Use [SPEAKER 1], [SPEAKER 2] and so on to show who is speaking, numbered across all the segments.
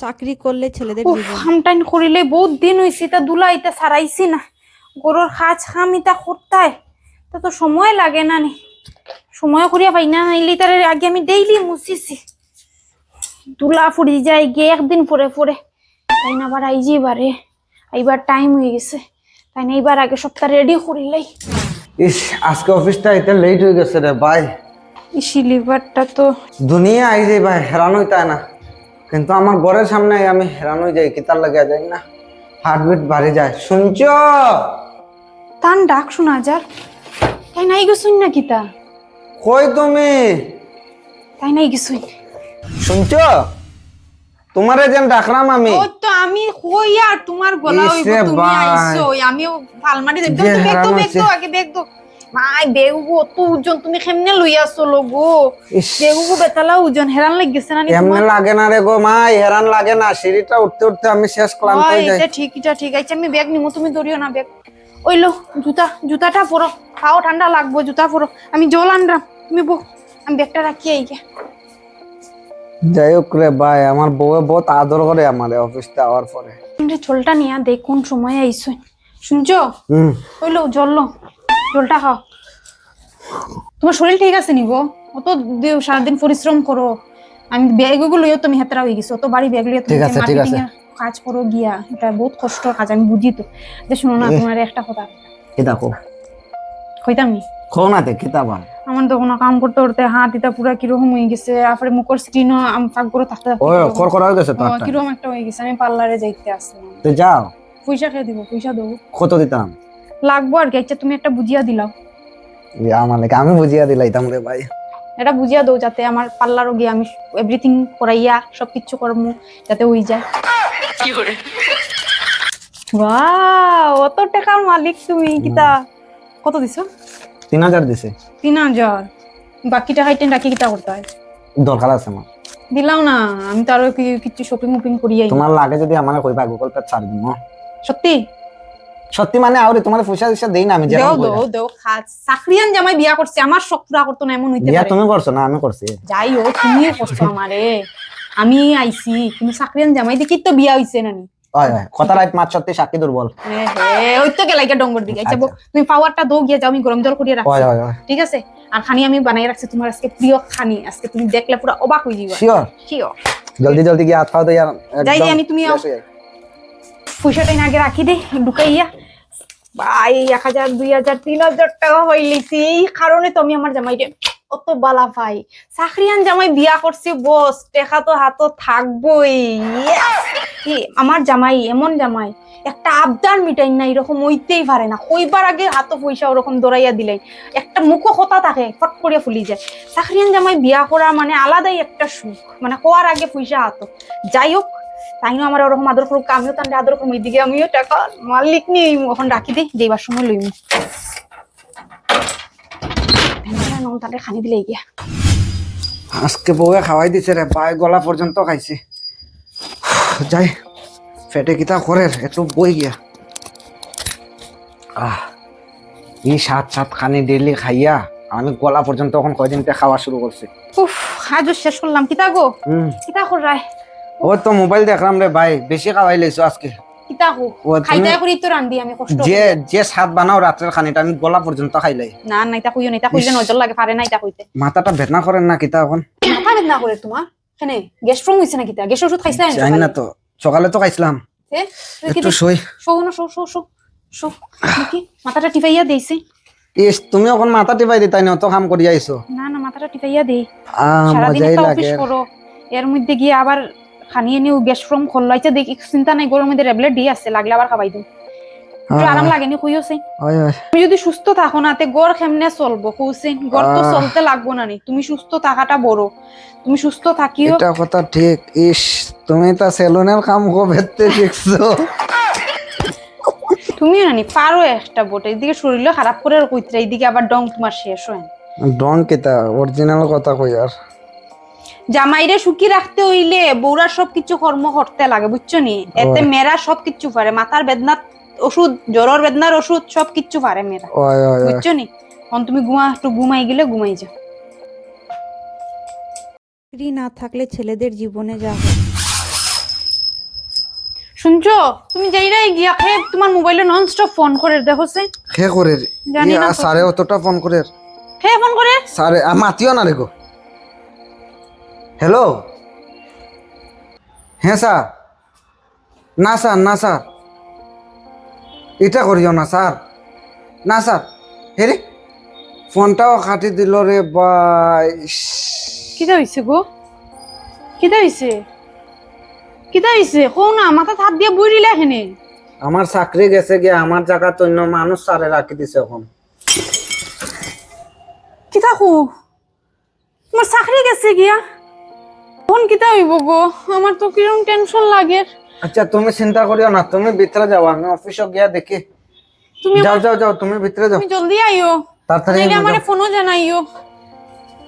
[SPEAKER 1] চাকরি করলে ছেলেদের
[SPEAKER 2] হামটাইন করিলে বহুত দিন হইছে তা দুলা ইতা সারাইছি না। গরুর খাজ খাম ইতা করতাই তা তো সময় লাগে না নি। সময় করিয়া পাই না নাইলে তার আগে আমি ডেইলি মুছিছি। দুলা ফুরি যায় গিয়ে একদিন পরে পরে তাই না আবার আইজি বারে। এইবার টাইম হয়ে গেছে তাই না এইবার আগে সপ্তাহ রেডি করিলাই
[SPEAKER 3] ইস আজকে অফিসটা এটা লেট হয়ে গেছে রে ভাই।
[SPEAKER 2] ইসি লিভারটা তো
[SPEAKER 3] দুনিয়া আই যাই ভাই হেরান হইতায় না। কিন্তু আমার ঘরের সামনে আমি হেরান যাই কিতার লাগিয়া যাই না। হার্টবিট বাড়ি যায়। শুনছ?
[SPEAKER 2] তান ডাক শোনা যার তাই নাই গেছুন না কিতা
[SPEAKER 3] কই তুমি?
[SPEAKER 2] তাই নাই গেছুন
[SPEAKER 3] শুনছ? তোমারে যেন ডাকলাম আমি।
[SPEAKER 2] ওই তো আমি কই আর তোমার গলা
[SPEAKER 3] রে
[SPEAKER 2] তুমি আইছো আমি আলমারি দেখো
[SPEAKER 3] যে
[SPEAKER 2] তুমি বেগ তো আগে বেগ তো মাই বেগু অত ওজন তুমি কেমনে লইয়া চলো গো
[SPEAKER 3] ইস।
[SPEAKER 2] বেতালা ওজন হেরান লাগিছে না নি
[SPEAKER 3] লাগে না রে গো মা হেরান লাগে না। সিঁড়িটা উঠতে উঠতে আমি শেষ ক্লান্ত
[SPEAKER 2] হয়ে
[SPEAKER 3] যাই।
[SPEAKER 2] এটা ঠিক এটা ঠিক। আছে আমি ব্যাগ নিমু তুমি ধরিও না ব্যাগ। ওইলো জুতা জুতাটা পরো। খাও ঠান্ডা লাগবো জুতা পরো। আমি জল আনলাম তুমি বো। আমি ব্যাগটা রাখি গে
[SPEAKER 3] যাই হোক রে ভাই আমার বউয়ে বহুত আদর করে আমার অফিসটা আওয়ার পরে।
[SPEAKER 2] তুমি জলটা নিয়া দেখ কোন সময় আইছো শুনছো?
[SPEAKER 3] হুম।
[SPEAKER 2] ওইলো জল লো খাও। তোমার শরীর ঠিক আছে নি গো? অত সারাদিন পরিশ্রম করো। আমি ব্যাগগুলো লইও তুমি হেতরা হয়ে গেছো অত বাড়ি ব্যাগ তুমি
[SPEAKER 3] ঠিক আছে, ঠিক আছে।
[SPEAKER 2] কাজ করো গিয়া এটা বহুত কষ্টর কাজ আমি বুঝি তো। যে শুনো না তোমার একটা কথা।
[SPEAKER 3] কি দেখো?
[SPEAKER 2] কইতাম
[SPEAKER 3] খো না
[SPEAKER 2] আমার তো কোনো কাম করতে করতে হাত এটা পুরা কীরকম হয়ে গেছে মুখের স্ক্রিনও আমি ফাঁক করে থাকতে
[SPEAKER 3] খর খর হয়ে গেছে তো
[SPEAKER 2] ও,
[SPEAKER 3] একটা
[SPEAKER 2] কীরকম একটা হয়ে গেছে আমি পার্লারে যাইতে আসলাম।
[SPEAKER 3] তো যাও।
[SPEAKER 2] পয়সা খেয়ে দিব পয়সা দেবো।
[SPEAKER 3] কত দিতাম?
[SPEAKER 2] লাগবো আর কি। আচ্ছা তুমি একটা বুঝিয়া দিলাও।
[SPEAKER 3] আমার লেগে আমি বুঝিয়া দিলাইতাম রে ভাই।
[SPEAKER 2] এটা বুঝিয়া দাও যাতে আমার পার্লারও গিয়ে আমি এভরিথিং করাইয়া সব কিছু করমু যাতে হই যায়। বাহ অত টাকার মালিক তুমি কিতা? কত দিছো?
[SPEAKER 3] তিন হাজার দিছে।
[SPEAKER 2] তিন হাজার? বাকি টাকা এটা রাখি কিতা করতে হয়?
[SPEAKER 3] দরকার আছে আমার।
[SPEAKER 2] দিলাও না আমি তো আরও কি- কিছু শপিং মুপিং করিয়াই।
[SPEAKER 3] তোমার লাগে যদি আমার কইবা গুগল পে ছাড় দিব।
[SPEAKER 2] সত্যি?
[SPEAKER 3] সত্যি মানে আউরে তোমার পয়সা পয়সা দেই না আমি
[SPEAKER 2] দেও
[SPEAKER 3] যেরকম
[SPEAKER 2] দেও দেও খাত চাকরিয়ান জামাই বিয়া করছে আমার শখ পুরা করতো না এমন হইতে পারে।
[SPEAKER 3] বিয়া তুমি করছ না আমি করছি।
[SPEAKER 2] যাই হোক তুমিও করছ আমারে। আমি আইছি কিন্তু চাকরিয়ান জামাই দেখি তো বিয়া হইছে নানি
[SPEAKER 3] হয় হয় কথা রাইট মাছ সত্যি সাক্ষী দুর্বল।
[SPEAKER 2] হে হে, ওই তো গেলাই ডঙ্গর দিকে। আচ্ছা বউ, তুমি পাওয়ারটা দো গিয়ে যাও আমি গরম জল করিয়ে রাখছি।
[SPEAKER 3] হয় হয় হয়।
[SPEAKER 2] ঠিক আছে? আর খানি আমি বানাই রাখছি তোমার আজকে প্রিয় খানি। আজকে তুমি দেখলে পুরো অবাক হয়ে যাবে।
[SPEAKER 3] শিওর
[SPEAKER 2] শিওর
[SPEAKER 3] জলদি জলদি গিয়ে হাত তো
[SPEAKER 2] যাই আমি তুমি
[SPEAKER 3] হয়ে।
[SPEAKER 2] পয়সাটা আগে রাখি দে, ঢুকাইয়া। ভাই, এক হাজার, দুই হাজার, তিন হাজার টাকা পাইলিছি এই কারণে তো আমি আমার জামাইকে অত বালা পাই। চাকরিয়ান জামাই বিয়া করছি, বস, টেকা তো হাতও থাকবই। আমার জামাই, এমন জামাই। একটা আবদার মিটাই না, এরকম হইতেই পারে না। কইবার আগে হাতো পয়সা ওরকম দৌড়াইয়া দিলাই। একটা মুখো কথা থাকে, ফট করে ফুলি যায়। চাকরিয়ান জামাই বিয়া করা মানে আলাদাই একটা সুখ। মানে হওয়ার আগে পয়সা হাতো যাই হোক তাই না আমার ওরকম আদর করুক আমিও তান্ডে আদর করুম এইদিকে আমিও টাকা মালিক নিয়ে এখন রাখি দে দেবার সময় লইম। তান্ডে খানি দিলে গিয়া
[SPEAKER 3] আজকে বউয়ে খাওয়াই দিছে রে পায়ে গলা পর্যন্ত খাইছে। যাই ফেটে কিতা করে একটু বই গিয়া। আহ এই সাত সাত খানি ডেলি খাইয়া আমি গলা পর্যন্ত এখন কয়দিন থেকে খাওয়া শুরু করছি।
[SPEAKER 2] উফ আজও শেষ করলাম কিতা গো? কিতা কর রায়?
[SPEAKER 3] ও তো মোবাইল দেখলাম রে ভাই বেশি খাওয়াই লাইছো আজকে। যে
[SPEAKER 2] করি।
[SPEAKER 3] যে স্বাদ বানাও রাত্রের খানিটা আমি গলা পর্যন্ত খাইলাই
[SPEAKER 2] না না এটা কইও না এটা কইলে নজর লাগে পারে না এটা কইতে।
[SPEAKER 3] মাথাটা বেদনা করেন না কিতা এখন
[SPEAKER 2] মাথা বেদনা করে তোমার কেনে গ্যাস ফ্রম হইছে না কিতা? গ্যাস ওষুধ খাইছিলা
[SPEAKER 3] জানি না তো সকালে? তো খাইছিলাম। একটু শোই
[SPEAKER 2] শো না শো শো শো শো দেখি মাথাটা টিপাইয়া দেইছে
[SPEAKER 3] ইস তুমি এখন মাথা টিপাই দিতাই না কাম করি আইছো।
[SPEAKER 2] না না মাথাটা টিপাইয়া দেই
[SPEAKER 3] আহ মজাই লাগে।
[SPEAKER 2] এর মধ্যে গিয়ে আবার খানিয়ে নিও গ্যাস ফ্রম খোল্লাইছে দেখি চিন্তা নাই গরমের মধ্যে ট্যাবলেট দিয়ে আছে লাগলে আবার খাবাই দিন
[SPEAKER 3] হ্যাঁ,
[SPEAKER 2] আরাম লাগেনি কইও সে
[SPEAKER 3] হয় হয়।
[SPEAKER 2] তুমি যদি সুস্থ থাকো না তে গড় কেমনে চলবো কৌসিন গড় তো চলতে লাগবো না নি। তুমি সুস্থ থাকাটা বড়। তুমি সুস্থ থাকিও।
[SPEAKER 3] এটা কথা ঠিক। ইস তুমি তা সেলুনের কাম কবে থেকে শিখছো।
[SPEAKER 2] তুমিও নানি পারো একটা বটে। এদিকে শরীরও খারাপ করে আর কইতে এইদিকে আবার ডং তোমার শেষ হয়
[SPEAKER 3] ডং কিতা? অরিজিনাল কথা কই আর?
[SPEAKER 2] জামাইরে সুখী রাখতে হইলে বৌরা সব কিছু কর্ম করতে লাগে বুঝছ নি? এতে। মেয়েরা সব কিছু পারে মাথার বেদনার ওষুধ জ্বরের বেদনার ওষুধ সব কিছু পারে মেয়েরা বুঝছ নি? এখন তুমি ঘুমা একটু ঘুমাই গেলে ঘুমাই যাও।
[SPEAKER 1] চাকরি না থাকলে ছেলেদের জীবনে যা
[SPEAKER 2] শুনছো? তুমি যাইরাই গিয়া খে তোমার মোবাইলে নন স্টপ ফোন করে দেখো সে।
[SPEAKER 3] হে করে
[SPEAKER 2] জানি না তো।
[SPEAKER 3] স্যারে অতটা ফোন করে।
[SPEAKER 2] হে ফোন করে?
[SPEAKER 3] স্যারে মাতিও না রে গো। হ্যালো? হ্যাঁ স্যার। না স্যার না স্যার। এটা করিও না স্যার। না স্যার। হে রে ফোনটাও কাটি দিল রে বাই।
[SPEAKER 2] কিতা হইছে গো? কিতা হইছে কিতা হইছে কও না মাথা হাত দিয়ে বইরিলা এখানে
[SPEAKER 3] আমার চাকরি গেছে গিয়ে আমার জায়গা তন্য মানুষ স্যারে রাখি দিছে এখন
[SPEAKER 2] কিতা কো তোমার চাকরি গেছে গিয়া। কোন কিতা হইব গো আমার তো কিরম টেনশন লাগে।
[SPEAKER 3] আচ্ছা তুমি চিন্তা করিও না তুমি ভিতরে যাও আমি অফিসে গিয়া দেখি।
[SPEAKER 2] তুমি
[SPEAKER 3] যাও যাও যাও তুমি ভিতরে যাও।
[SPEAKER 2] তুমি জলদি আইও।
[SPEAKER 3] তাড়াতাড়ি
[SPEAKER 2] আমারে ফোনও জানাইও।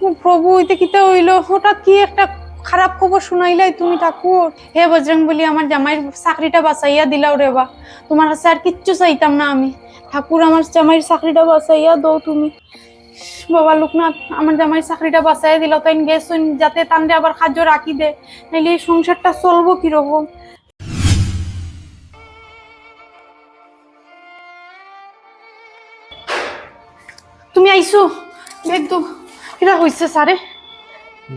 [SPEAKER 2] ও প্রভু হইতে কিতা হইল? হঠাৎ কি একটা খারাপ খবর শুনাইলাই তুমি ঠাকুর? হে বজরং বলি আমার জামাইয়ের চাকরিটা বাঁচাইয়া দিলাও রে বা। তোমার কাছে আর কিচ্ছু চাইতাম না আমি। ঠাকুর আমার জামাইয়ের চাকরিটা বাঁচাইয়া দাও তুমি। বাবা লোকনাথ আমার জামাইয়ের চাকরিটা বাঁচাইয়া দিল তাই গেছুন যাতে তান্ডে আবার খাদ্য রাখি দে নাইলে এই সংসারটা চলবো কীরকম? তুমি আইসো দেখতো কিরা হইছে সারে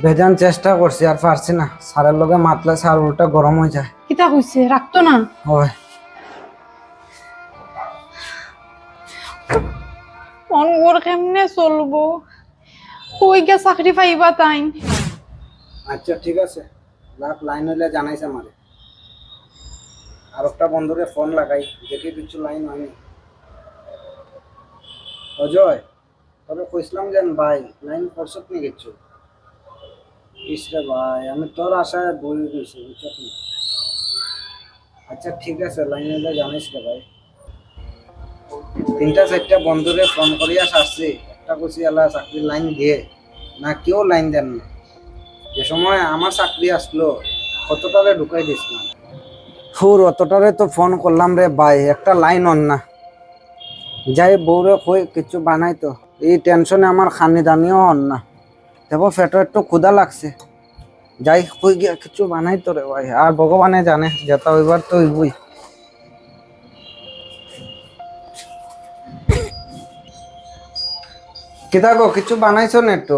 [SPEAKER 3] বেজান চেষ্টা করছি আর পারছি না। স্যারের লগে মাতলে স্যার উল্টা গরম হয়ে যায়।
[SPEAKER 2] কিতা হইছে রাখতো না।
[SPEAKER 3] হয়।
[SPEAKER 2] অনগর কেমনে চলবো? কই গে চাকরি পাইবা তাই?
[SPEAKER 3] আচ্ছা ঠিক আছে। লাখ লাইন হইলে জানাইছে আমারে। আর একটা বন্ধুরে ফোন লাগাই, দেখি কিছু লাইন হয়নি। অজয়, তবে কইছিলাম যেন ভাই লাইন করছত নি কিছু? ইসরে ভাই, আমি তোর আশায় বই গেছি বুঝছত আচ্ছা ঠিক আছে লাইন হইলে জানাইস রে ভাই। তিনটা চারটা বন্ধুরে ফোন করিয়া সারছি। একটা কইছি, আল্লাহ, চাকরির লাইন দিয়ে না, কেউ লাইন দেন না। যে সময় আমার চাকরি আসলো, কতটারে ঢুকাই দিয়েছিলাম ফুর অতটারে তো ফোন করলাম রে ভাই, একটা লাইন অন না। যাই বউরে কই, কিছু বানাই তো। এই টেনশনে আমার খানি দানিও হন না। দেবো ফেটো একটু ক্ষুদা লাগছে। যাই কই গিয়া, কিছু বানাই তো রে ভাই। আর ভগবানে জানে, যেটা হইবার তো হইবই। কিতা গো কিছু বানাইছো না একটু?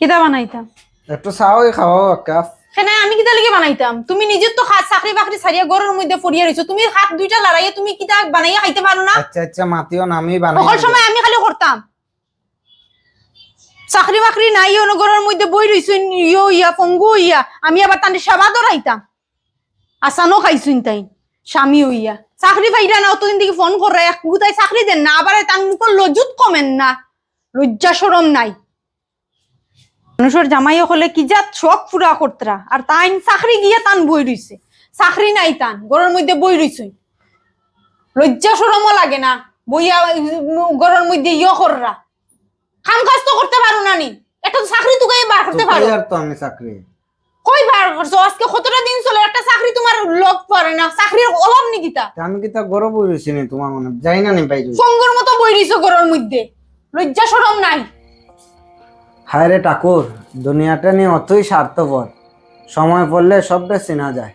[SPEAKER 2] কিতা বানাইতাম?
[SPEAKER 3] একটু চাওই খাওয়াও কাপ।
[SPEAKER 2] সেনা আমি কিতা লিগে বানাইতাম? তুমি নিজের তো হাত চাকরি বাকরি সারিয়া ঘরের মধ্যে পড়িয়া রইছো তুমি হাত দুইটা লড়াইয়া তুমি কিতা বানাইয়া খাইতে পারো না?
[SPEAKER 3] আচ্ছা আচ্ছা মাতিও না আমি বানাই
[SPEAKER 2] সকল সময় আমি খালি করতাম চাকরি বাকরি নাই অন্য ঘরের মধ্যে বই রইছো ইয়ো ইয়া পঙ্গু ইয়া। আমি আবার তান্ডে সেবা ধরাইতাম আসানো খাইছুন তাই স্বামী হইয়া চাকরি পাইরা না অতদিন থেকে ফোন করে এক গুতাই চাকরি দেন না আবার তার মুখর লজ্জুত কমেন না। লজ্জা সরম নাই। মানুষের জামাই হলে কি যা শখ পুরা করতরা আর তাই চাকরি গিয়ে তান বই রইছে চাকরি নাই তান ঘরের মধ্যে বই রইছে লজ্জা সরমও লাগে না বইয়া ঘরের মধ্যে ইয়ে কররা কাম কাজ তো করতে পারো না নি একটা তো চাকরি তো গায়ে বার করতে পারো
[SPEAKER 3] আর তো আমি চাকরি
[SPEAKER 2] কই বার করছ আজকে কতটা দিন চলে একটা চাকরি তোমার লোক পড়ে না চাকরির অভাব নি কিতা
[SPEAKER 3] আমি কিতা গরব হইছি নি? তোমার মনে যাই না নি বাইরে
[SPEAKER 2] সঙ্গর মতো বই রইছো ঘরের মধ্যে। লজ্জা সরম নাই।
[SPEAKER 3] হায় রে ঠাকুর দুনিয়াটা নিয়ে অতই স্বার্থপর। সময় পড়লে সব চেনা যায়।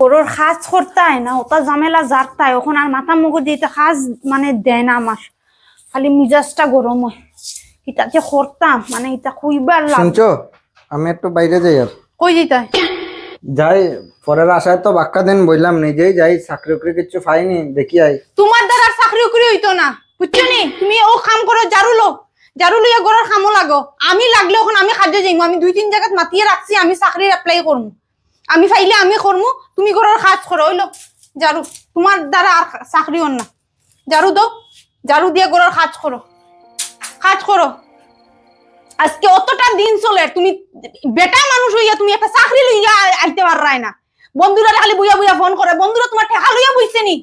[SPEAKER 2] ওর করতায় না ওটা ঝামেলা জারতায় ওখন আর মাথা মুখে দিতে মানে দেয় না আমার। খালি মিজাজটা গরম হয়। এটা যে করতাম মানে এটা খুইবার লাগ
[SPEAKER 3] শুনছো? আমি একটু বাইরে যাই আর।
[SPEAKER 2] কই দিতায়
[SPEAKER 3] যাই পরের আশায় তো বাক্কা দিন বললাম নিজেই যাই চাকরি উকরি কিছু পাইনি দেখি আই।
[SPEAKER 2] তোমার দ্বারা আর চাকরি উকরি হইতো না। বুঝছ নি? তুমি ও কাম করো, জারু লো। জারু লইয়া গড়ার কামও লাগো। আমি লাগলে ওখান আমি খাদ্য যাইমু আমি দুই তিন জায়গাত মাতিয়ে রাখছি আমি চাকরির এপ্লাই করমু আমি ফাইলে আমি করমু তুমি গড়ার কাজ করো হইল জারু। তোমার দ্বারা আর চাকরি হন না জারু দাও জারু দিয়ে গড়ার কাজ করো কাজ করো আজকে অতটা দিন চলে, তুমি বেটা মানুষ হইয়া তুমি একটা চাকরি লইয়া আইতে পারাই না বন্ধুরা খালি বুইয়া বুইয়া ফোন করে বন্ধুরা তোমার ঠেকা লইয়া বইছে নি?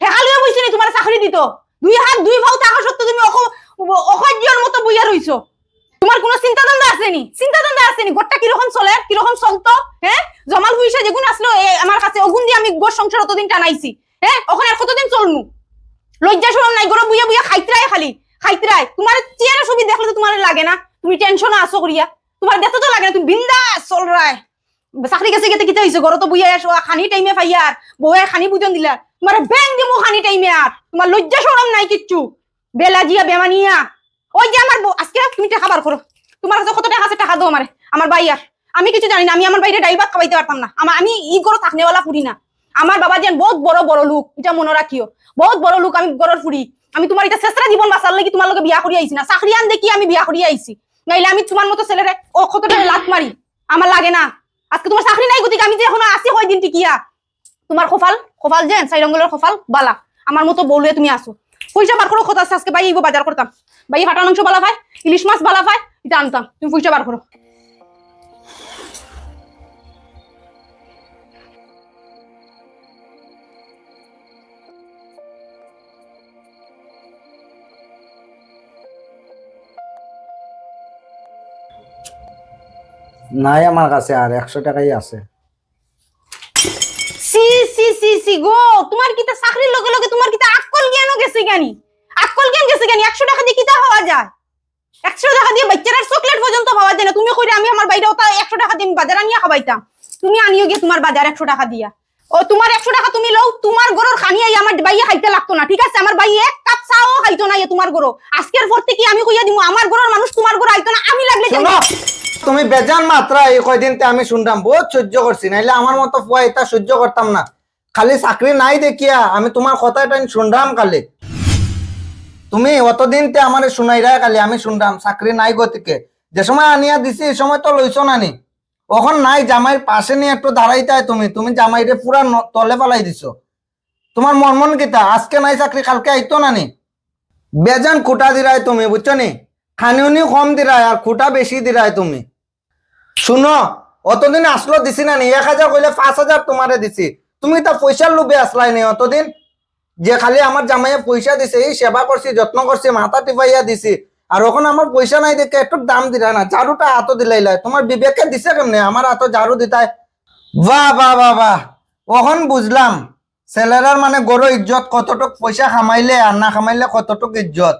[SPEAKER 2] ঠেকা লইয়া বইছে নি, তোমার চাকরি দিত। দুই হাত, দুই ভাও টাকা সত্ত্বেও তুমি অসহ্যর মতো বইয়া রইছো। তোমার কোনো চিন্তা ধান্দা আছে নি? চিন্তা ধান্দা আছে নি? গোটটা কীরকম চলে, কীরকম চলতো হ্যাঁ জমাল পয়সা যেগুন আসলো আমার কাছে ওগুন দিয়ে আমি গোর সংসার অতদিন টানাইছি হ্যাঁ ওখানে আর কতদিন চলমু? লজ্জা সরম নাই, গরম বুইয়া বুইয়া খাইতরাই খালি খাইতরাই তোমার চেহারা ছবি দেখলে তো তোমার লাগে না। তুমি টেনশন আসো করিয়া। তোমার দেখতে তো লাগে না, তুমি বিন্দা চল রায়। চাকরি গেছে গেতে কিতা হইছে? ঘরত বইয়া খানি টাইমে ফাইয়ার বউয়ে খানি বুঝন দিলা। তোমার ব্যাং দিমু খানি টাইমে আর। তোমার লজ্জা শরম নাই কিচ্ছু। বেলা জিয়া বেমানিয়া ওই যে আমার আজকে তুমি টাকা বার করো। তোমার কাছে কত টাকা আছে টাকা দাও আমারে, আমার বাইয়ার আমি কিছু জানি না, আমি আমার বাইরে ডাইল ভাত খাওয়াইতে পারতাম না। আমার আমি ই গরো থাকনেওয়ালা ফুরি না। আমার বাবা যেন বহুত বড় বড় লোক, এটা মনে রাখিও। বহুত বড় লোক আমি গরর ফুরি আমি তোমার এটা চেষ্টা জীবন বাঁচার লাগি তোমার লগে বিয়া করি আইছি না। চাকরি আন দেখি আমি বিয়া করি আইছি? নাইলে আমি তোমার মতো ছেলেরে ও কত টাকা লাত মারি। আমার লাগে না। আজকে তোমার চাকরি নাই গতিকে আমি যে এখন আসি হয় দিন টিকিয়া? তোমার খোফাল? খোফাল যেন সাইরঙ্গলের খোফাল? বালা। আমার মতো বউলে তুমি আসো। পয়সা বার করো, কথা আজকে বাই এইগো বাজার করতাম। বাই হাটা মাংস বালা ভাই ইলিশ মাছ বালা ভাই এটা আনতাম। তুমি পয়সা বার করো।
[SPEAKER 3] নাই আমার কাছে আর একশো টাকাই আছে।
[SPEAKER 2] সি সি, গো, তোমার চাকরির লগে লগে তোমার আকল জ্ঞানও গেছে আকল জ্ঞান গেছে একশো টাকা দিয়ে হওয়া যায়? একশো টাকা দিয়ে বাচ্চারা চকলেট পর্যন্ত পাওয়া যায় না। তুমি কইরে আমি আমার বাইরে ওটা একশো টাকা দিয়ে বাজার খাবাইতাম তুমি আনিও গিয়ে তোমার বাজার একশো টাকা দিয়া। ও, তোমার একশো টাকা তুমি লও, তোমার গরুর খানি আই আমার বাইয়ে খাইতে লাগতো না, ঠিক আছে? আমার বাইয়ে এক কাপ চাও খাইতো না তোমার গরু। আজকের পর থেকে আমি কইয়া দিমু, আমার গরুর মানুষ তোমার গরু আইতো না, আমি লাগলে
[SPEAKER 3] তুমি বেজান মাত্রা এই কয়দিন আমি শুনতাম, বহুত সহ্য করছি, নাইলে আমার মতো ফুয়া এটা সহ্য করতাম না। খালি চাকরি নাই দেখিয়া আমি তোমার কথা এটা শুনলাম খালি তুমি অতদিন তে আমার শুনাইরা কালি আমি শুনলাম চাকরি নাই গতিকে। যে সময় আনিয়া দিছি, এই সময় তো লইছো নানি ওখন নাই জামাইয়ের পাশে নিয়ে একটু দাঁড়াইতে তুমি। তুমি জামাইরে পুরা তলে পালাই দিছো। তোমার মন মন কিতা আজকে নাই চাকরি কালকে আইতো নানি বেজান খুঁটা দিরাই তুমি বুঝছ নি? খানিউনি কম দিরাই আর খুঁটা বেশি দিরাই তুমি। শুনো, অতদিন আসলো দিছি না নি? এক হাজার কইলে পাঁচ হাজার তোমারে দিছি। তুমি তা পয়সার লোভে আসলাই নি অতদিন। যে খালি আমার জামাইয়ে পয়সা দিছে, এই সেবা করছি, যত্ন করছি, মাথা টিপাইয়া দিছি। আর ওখান আমার পয়সা নাই দেখে একটু দাম দিলা না, ঝাড়ুটা হাতও দিলাইলাই তোমার বিবেকে দিছে কেমনে? আমার হাতও ঝাড়ু দিতাই। বাহ বাহ বাহ বাহ। ওখন বুঝলাম, ছেলেরার মানে গরু ইজ্জত কতটুক পয়সা খামাইলে আর না খামাইলে কতটুক ইজ্জত।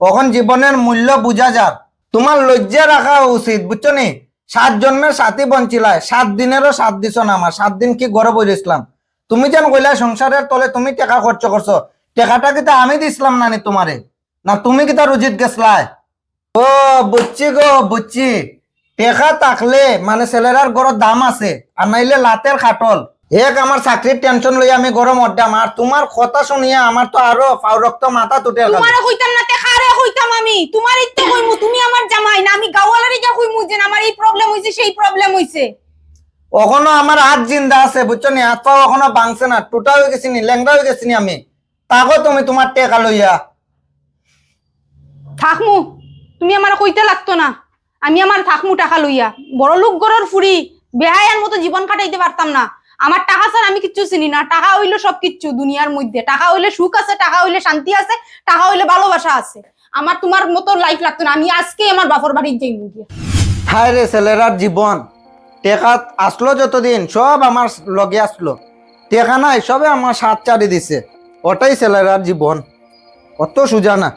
[SPEAKER 3] ওখন জীবনের মূল্য বুঝা যাক। তোমার লজ্জা রাখা উচিত, বুঝছ নি? সাত জন্মের সাথী বঞ্চিলায়। সাত দিনেরও সাত দিছ না আমার। সাত দিন কি গরো বইছিলাম তুমি যেন কইলা সংসারের তলে তুমি টাকা খরচ করছ, টাকাটা কিতা আমি দিছিলাম না তোমারে? না তুমি কিতা রুজিত গেছলাই? ও, বুঝছি গো, বুঝছি। টেকা থাকলে মানে ছেলেরার গরর দাম আছে, আর নাইলে লাতের খাটল। এক আমার চাকরির টেনশন লইয়া আমি গরম অড্ডাম, আর তোমার কথা শুনিয়া আমার তো আরও রক্ত মাথা তুটে গেল।
[SPEAKER 2] তোমারে কইতাম না তেখারে কইতাম আমি। তোমার ইচ্ছে কইমু, তুমি আমার জামাই, না আমি গাওয়ালারে যা কইমু যে আমার এই প্রবলেম হইছে, সেই প্রবলেম হইছে।
[SPEAKER 3] এখনও আমার হাত জিন্দা আছে বুঝছ নি? হাত পাও ভাঙছে না টুটা হয়ে গেছি নি ল্যাংড়া হয়ে গেছি নি আমি। তাকো তুমি তোমার টেকা লইয়া
[SPEAKER 2] থাকমু তুমি আমার কইতে লাগতো না। আমি আমার থাকমু টাকা লইয়া বড় লোক গরর ফুরি বেহায়ার মতো জীবন কাটাইতে পারতাম না। আমার টাকা ছাড়া আমি কিচ্ছু চিনি না। টাকা হইল সব কিচ্ছু দুনিয়ার মধ্যে। টাকা হইলে সুখ আছে টাকা হইলে শান্তি আছে টাকা হইলে ভালোবাসা আছে। আমার তোমার মতো লাইফ লাগতো না। আমি আজকে আমার বাপর বাড়ির যাই গিয়া
[SPEAKER 3] হায় রে ছেলেরার জীবন। টেকা আসলো যতদিন, সব আমার লগে আসলো। টেকা নাই, সবে আমার সাত চারি দিছে। ওটাই ছেলেরার জীবন। অত সোজা না